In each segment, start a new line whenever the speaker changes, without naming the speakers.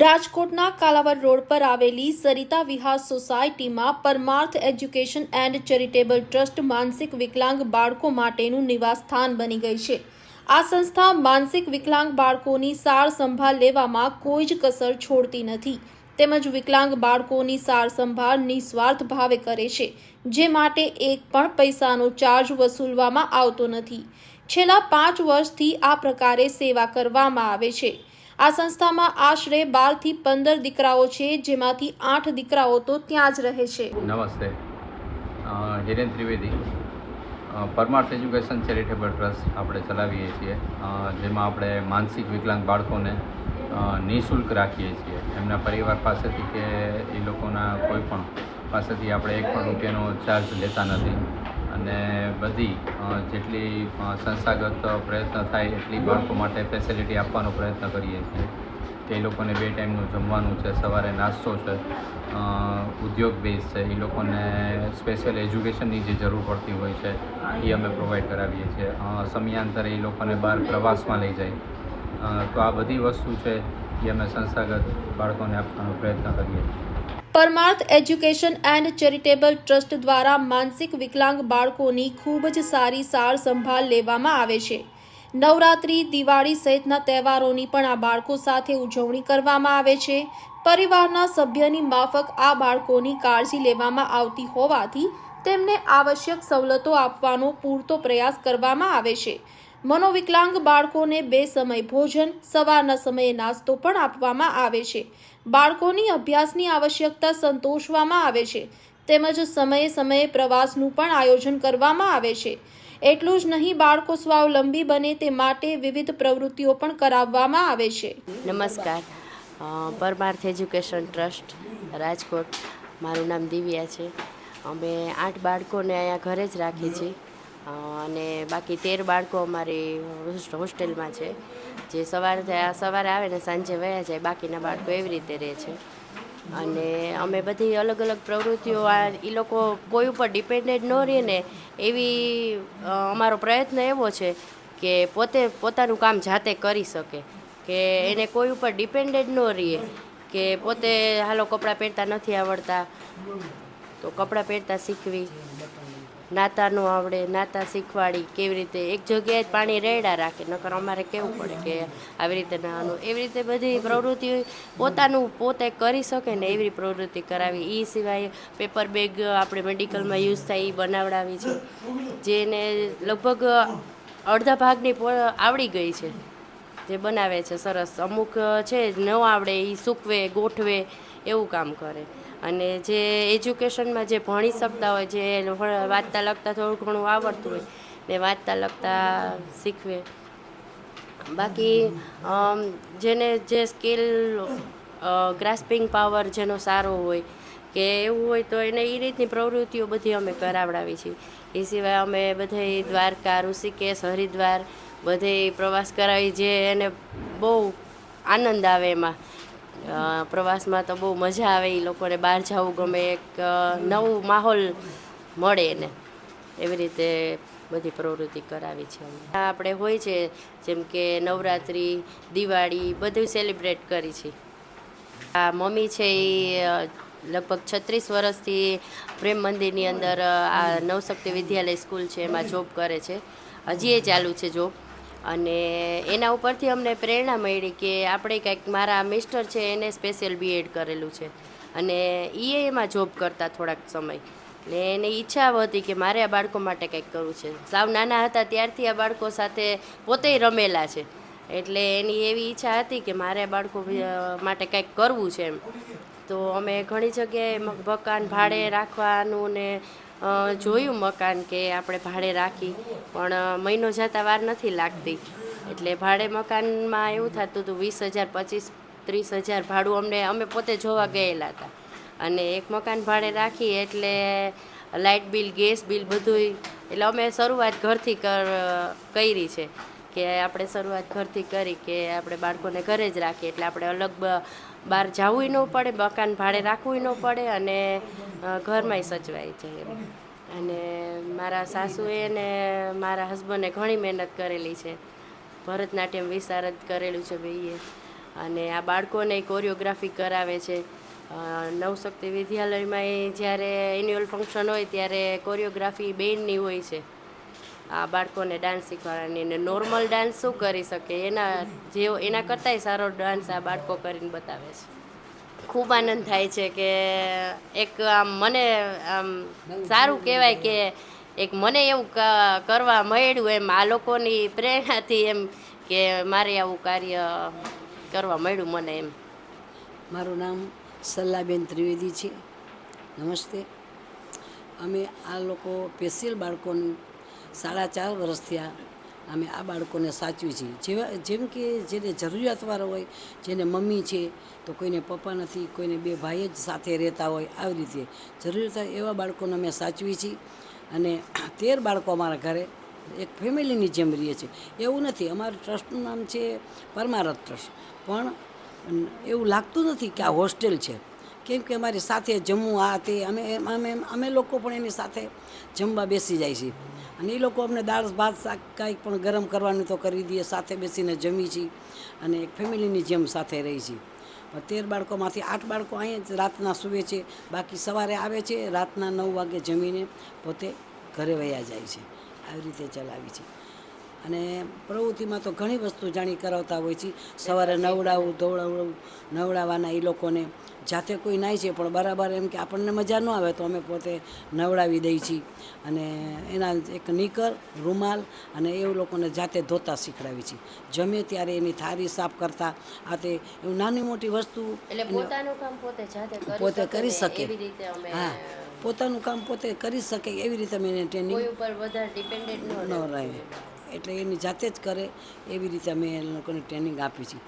રાજકોટના કાલાવડ રોડ પર આવેલી સરિતા વિહાર સોસાયટીમાં Parmarth education and charitable trust માનસિક વિકલાંગ બાળકો માટેનું નિવાસસ્થાન બની ગઈ છે. આ સંસ્થા માનસિક વિકલાંગ બાળકોની સાર સંભાળ લેવામાં કોઈ જ કસર છોડતી નથી. તેમજ વિકલાંગ બાળકોની સાર સંભાળ નિસ્વાર્થ ભાવે કરે છે, જે માટે એક પણ પૈસાનો ચાર્જ વસૂલવામાં આવતો નથી. છેલ્લા પાંચ વર્ષથી આ પ્રકારે સેવા કરવામાં આવે છે. આ સંસ્થામાં આશરે બારથી પંદર દીકરાઓ છે, જેમાંથી આઠ દીકરાઓ તો ત્યાં જ રહે છે.
નમસ્તે. Hiren Trivedi. Parmarth education charitable trust આપણે ચલાવીએ છીએ. જેમાં આપણે માનસિક વિકલાંગ બાળકોને નિઃશુલ્ક રાખીએ છીએ. એમના પરિવાર પાસેથી કે એ લોકોના કોઈ પણ પાસેથી આપણે એક પણ રૂપિયાનો ચાર્જ લેતા નથી. અને બધી જેટલી સંસ્થાગત પ્રયત્ન થાય એટલી બાળકો માટે ફેસિલિટી આપવાનો પ્રયત્ન કરીએ છીએ. એ લોકોને બે ટાઈમનું જમવાનું છે, સવારે નાસ્તો છે ઉદ્યોગ બેઝ છે, એ લોકોને સ્પેશિયલ એજ્યુકેશનની જે જરૂર પડતી હોય છે, એ અમે પ્રોવાઈડ કરાવીએ છીએ. સમયાંતરે એ લોકોને બહાર પ્રવાસમાં લઈ જાય. તો આ બધી વસ્તુ છે, એ અમે સંસ્થાગત બાળકોને આપવાનો પ્રયત્ન કરીએ છીએ.
Parmarth education and charitable trust દ્વારા માનસિક વિકલાંગ બાળકોની ખૂબ જ સારી સાર સંભાળ લેવામાં આવે છે. નવરાત્રી, દિવાળી સહિતના તહેવારોની પણ આ બાળકો સાથે ઉજવણી કરવામાં આવે છે. પરિવારના સભ્યની માફક આ બાળકોની કાળજી લેવામાં આવતી હોવાથી તેમને આવશ્યક સવલતો આપવાનો પૂરતો પ્રયાસ કરવામાં આવે છે. મનોવિકલાંગ બાળકોને બે સમય ભોજન, સવારના સમયે નાસ્તો પણ આપવામાં આવે છે. બાળકોની અભ્યાસની આવશ્યકતા સંતોષવામાં આવે છે. તેમજ સમયે સમયે પ્રવાસનું પણ આયોજન કરવામાં આવે છે. એટલું જ નહીં, બાળકો સ્વાવલંબી બને તે માટે વિવિધ પ્રવૃત્તિઓ પણ કરાવવામાં આવે છે.
નમસ્કાર. Parmarth education trust, Rajkot. મારું નામ દિવ્યા છે. અમે આઠ બાળકોને અહીંયા ઘરે જ રાખી છીએ. અને બાકી તેર બાળકો અમારી હોસ્ટેલમાં છે. જે સવારે સવારે આવે ને સાંજે વયા જાય, બાકીના બાળકો એવી રીતે રહે છે. અને અમે બધી અલગ અલગ પ્રવૃત્તિઓ આ એ લોકો કોઈ ઉપર ડિપેન્ડેડ ન રહે ને એવી અમારો પ્રયત્ન એવો છે કે પોતે પોતાનું કામ જાતે કરી શકે. કે એને કોઈ ઉપર ડિપેન્ડેડ ન રહીએ, કે પોતે હાલો કપડાં પહેરતા નથી આવડતા, તો કપડાં પહેરતા શીખવી. નાતા ન આવડે, નાતા શીખવાડી, કેવી રીતે એક જગ્યાએ જ પાણી રેડા રાખે. નકર અમારે કેવું પડે કે આવી રીતે નાવાનું એવી રીતે બધી પ્રવૃત્તિ પોતાનું પોતે કરી શકે ને એવી પ્રવૃત્તિ કરાવી. એ સિવાય પેપર બેગ આપણે મેડિકલમાં યુઝ થાય એ બનાવડાવી છે. જેને લગભગ અડધા ભાગની આવડી ગઈ છે. જે બનાવે છે સરસ. અમુક છે ન આવડે એ સૂકવે, ગોઠવે, એવું કામ કરે. અને જે એજ્યુકેશનમાં જે ભણી શકતા હોય, જે વાંચતા લખતા થોડું ઘણું આવડતું હોય, ને વાંચતા લખતા શીખવે. બાકી જેને જે સ્કિલ ગ્રાસ્પિંગ પાવર જેનો સારો હોય, કે એવું હોય તો એને એ રીતની પ્રવૃત્તિઓ બધી અમે કરાવડાવી છીએ. એ સિવાય અમે બધે દ્વારકા, ઋષિકેશ, હરિદ્વાર બધે પ્રવાસ કરાવી જે એને બહુ આનંદ આવે એમાં. પ્રવાસમાં તો બહુ મજા આવે એ લોકોને બહાર જવું ગમે, એક નવું માહોલ મળે એને. એવી રીતે બધી પ્રવૃત્તિ કરાવી છે આપણે હોય છે, જેમ કે નવરાત્રિ, દિવાળી, બધું સેલિબ્રેટ કરી છે. આ મમ્મી છે એ લગભગ છત્રીસ વર્ષથી પ્રેમ મંદિરની અંદર આ નવશક્તિ વિદ્યાલય સ્કૂલ છે, એમાં જોબ કરે છે. હજી એ ચાલુ છે જોબ અને એના ઉપરથી અમને પ્રેરણા મળી કે આપણે કંઈક મારા મિસ્ટર છે એને સ્પેશિયલ બીએડ કરેલું છે. અને એ એમાં જોબ કરતા થોડાક સમય. ને એને ઈચ્છા હતી કે મારે આ બાળકો માટે કંઈક કરવું છે. સાવ નાના હતા ત્યારથી આ બાળકો સાથે પોતે રમેલા છે. એટલે એની એવી ઈચ્છા હતી કે મારે બાળકો માટે કંઈક કરવું છે એમ. તો અમે ઘણી જગ્યાએ મકાન ભાડે રાખવાનું ને જોયું મકાન કે આપણે ભાડે રાખી, પણ મહિનો જતાં વાર નથી લાગતી. એટલે ભાડે મકાનમાં એવું થતું હતું વીસ હજાર, પચીસ, ત્રીસ હજાર ભાડું અમને, અમે પોતે જોવા ગયેલા હતા. અને એક મકાન ભાડે રાખી, એટલે લાઇટ બિલ, ગેસ બિલ બધુંય, એટલે અમે શરૂઆત ઘરથી કર કરી છે. કે આપણે શરૂઆત ઘરથી કરી કે આપણે બાળકોને ઘરે જ રાખીએ. એટલે આપણે અલગ બહાર જવું ન પડે, મકાન ભાડે રાખવું ન પડે અને ઘરમાંય સચવાઈ જાય અને મારા સાસુએ ને મારા હસબન્ડે ઘણી મહેનત કરેલી છે. ભરતનાટ્યમ વિશારદ કરેલું છે ભાઈએ અને આ બાળકોને કોરિયોગ્રાફી કરાવે છે. નવશક્તિ વિદ્યાલયમાં એ જ્યારે એન્યુઅલ ફંક્શન હોય ત્યારે કોરિયોગ્રાફી બેનની હોય છે. આ બાળકોને ડાન્સ શીખવાડવાની અને નોર્મલ ડાન્સ શું કરી શકે? એના જેવો, એના કરતાંય સારો ડાન્સ આ બાળકો કરીને બતાવે છે. ખૂબ આનંદ થાય છે કે એક આમ મને આમ સારું કહેવાય કે એક મને એવું કરવા મળ્યું એમ, આ લોકોની પ્રેરણાથી એમ કે મારે આવું કાર્ય કરવા મળ્યું મને એમ.
મારું નામ સલ્લાબેન ત્રિવેદી છે. નમસ્તે. અમે આ લોકો સ્પેશિયલ બાળકોની સાડા ચાર વર્ષ થયા અમે આ બાળકોને સાચવી છીએ. જેવા, જેમ કે જેને જરૂરિયાતવાળો હોય, જેને મમ્મી છે, તો કોઈને પપ્પા નથી, કોઈને બે ભાઈ જ સાથે રહેતા હોય આવી રીતે. જરૂરિયાત એવા બાળકોને અમે સાચવી છીએ અને તેર બાળકો અમારા ઘરે એક ફેમિલીની જેમ રહીએ છીએ એવું નથી, અમારું ટ્રસ્ટનું નામ છે પરમારથ ટ્રસ્ટ. પણ એવું લાગતું નથી કે આ હોસ્ટેલ છે. કેમ કે અમારી સાથે જમવું, આ તે, અમે અમે અમે લોકો પણ એની સાથે જમવા બેસી જાય છીએ અને એ લોકો અમને દાળ, ભાત, શાક કાંઈક પણ ગરમ કરવાનું તો કરી દઈએ સાથે બેસીને જમી છીએ અને એક ફેમિલીની જેમ સાથે રહી છીએ. તેર બાળકોમાંથી આઠ બાળકો અહીંયા જ રાતના સૂવે છે, બાકી સવારે આવે છે, રાતના નવ વાગે જમીને પોતે ઘરે વયા જાય છે. આવી રીતે ચલાવી છે. અને પ્રવૃત્તિમાં તો ઘણી વસ્તુ જાણી કરાવતા હોય છે. સવારે નવડાવવું ધોવડાવવું નવડાવવાના એ લોકોને જાતે કોઈ નાય છે પણ બરાબર એમ કે આપણને મજા ન આવે તો અમે પોતે નવડાવી દઈએ છીએ અને એના એક નીકર રૂમાલ અને એવું લોકોને જાતે ધોતા શીખડાવી છીએ જમે ત્યારે એની થાળી સાફ કરતા આ તે એવું નાની મોટી વસ્તુ
પોતાનું કામ પોતે કરી
પોતે
શકે
હા પોતાનું કામ પોતે કરી શકે એવી રીતે અમે એને ટ્રેનિંગ
ન
રહે. એટલે એની જાતે જ કરે, એવી રીતે અમે એ લોકોને ટ્રેનિંગ આપી છે.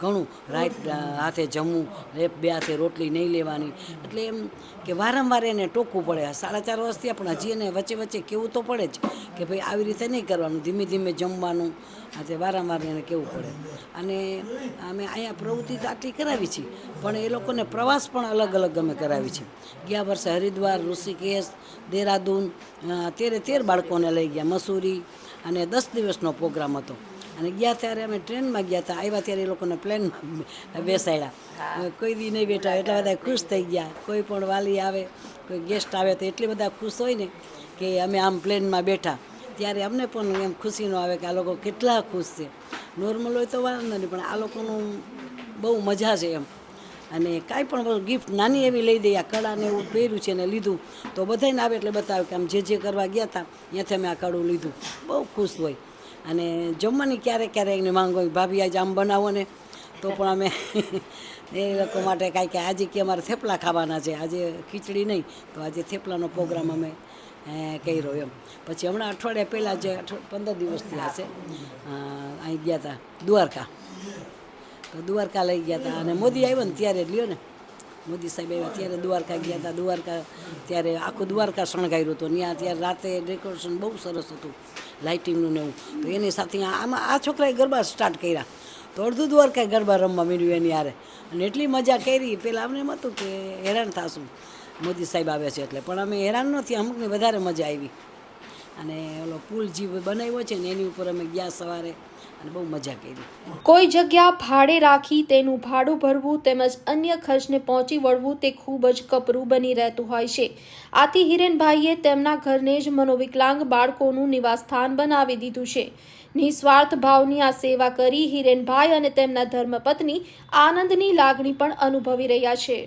ઘણું રાઈટ હાથે જમવું, રેપ બે હાથે રોટલી નહીં લેવાની. એટલે એમ કે વારંવાર એને ટોકવું પડે. સાડા ચાર વર્ષથી પણ હજી એને વચ્ચે વચ્ચે કહેવું તો પડે જ કે ભાઈ આવી રીતે નહીં કરવાનું, ધીમે ધીમે જમવાનું. આજે વારંવાર એને કહેવું પડે. અને અમે અહીંયા પ્રવૃત્તિ તો આટલી કરાવી છે, પણ એ લોકોને પ્રવાસ પણ અલગ અલગ અમે કરાવી છે. ગયા વર્ષે હરિદ્વાર, ઋષિકેશ, દેહરાદૂન તેરે, તેર બાળકોને લઈ ગયા. મસૂરી અને દસ દિવસનો પ્રોગ્રામ હતો. અને ગયા ત્યારે અમે ટ્રેનમાં ગયા હતા. આવ્યા ત્યારે એ લોકોને પ્લેનમાં બેસાડ્યા. કોઈ દી નહીં બેઠા. એટલા બધા ખુશ થઈ ગયા. કોઈ પણ વાલી આવે કોઈ ગેસ્ટ આવે તો એટલી બધા ખુશ હોય ને કે અમે આમ પ્લેનમાં બેઠા. ત્યારે અમને પણ એમ ખુશી ન આવે કે આ લોકો કેટલા ખુશ છે. નોર્મલ હોય તો વાંધો નહીં પણ આ લોકોનું બહુ મજા છે એમ. અને કાંઈ પણ ગિફ્ટ નાની એવી લઈ દઈએ, આ કળાને એવું પહેર્યું છે ને લીધું, તો બધાને આવે એટલે બતાવે કે આમ જે જે કરવા ગયા હતા ત્યાંથી અમે આ કડું લીધું. બહુ ખુશ હોય. અને જમવાની ક્યારેક ક્યારેક એની માંગો ભાભી, આજે આમ બનાવો ને, તો પણ અમે એ લોકો માટે કાંઈ કે આજે કે અમારે થેપલા ખાવાના છે, આજે ખીચડી નહીં, તો આજે થેપલાનો પ્રોગ્રામ અમે કર્યો એમ. પછી હમણાં અઠવાડિયા પહેલાં જે પંદર દિવસથી હશે અહીં ગયા હતા દ્વારકા. તો દ્વારકા લઈ ગયા હતા અને મોદી આવ્યો ને ત્યારે લ્યો ને. મોદી સાહેબ આવ્યા ત્યારે દ્વારકા ગયા હતા દ્વારકા ત્યારે આખું દ્વારકા શણગાર્યું હતું. ત્યાં ત્યારે રાતે ડેકોરેશન બહુ સરસ હતું લાઇટિંગનું ને એવું. તો એની સાથે આમાં આ છોકરાએ ગરબા સ્ટાર્ટ કર્યા. તો અડધું દ્વારકા ગરબા રમવા માંડ્યું એની હારે. અને એટલી મજા કરી. પહેલાં અમને એમ હતું કે હેરાન થશું. મોદી સાહેબ આવે છે એટલે. પણ અમે હેરાન નથી અમુકને વધારે મજા આવી. અને ઓલો પુલ જે બનાવ્યો છે ને એની ઉપર અમે ગયા સવારે અને બહુ મજા કરી.
કોઈ જગ્યા ભાડે રાખી તેનું ભાડું ભરવું તેમજ અન્ય ખર્ચને પહોંચી વળવું તે ખૂબ જ કપરું બની રહેતું હોય છે. આથી હિરેનભાઈએ તેમના ઘરને જ મનોવિકલાંગ બાળકોનું નિવાસસ્થાન બનાવી દીધું છે. નિસ્વાર્થ ભાવની આ સેવા કરી હિરેનભાઈ અને તેમના ધર્મપત્ની આનંદની લાગણી પણ અનુભવી રહ્યા છે.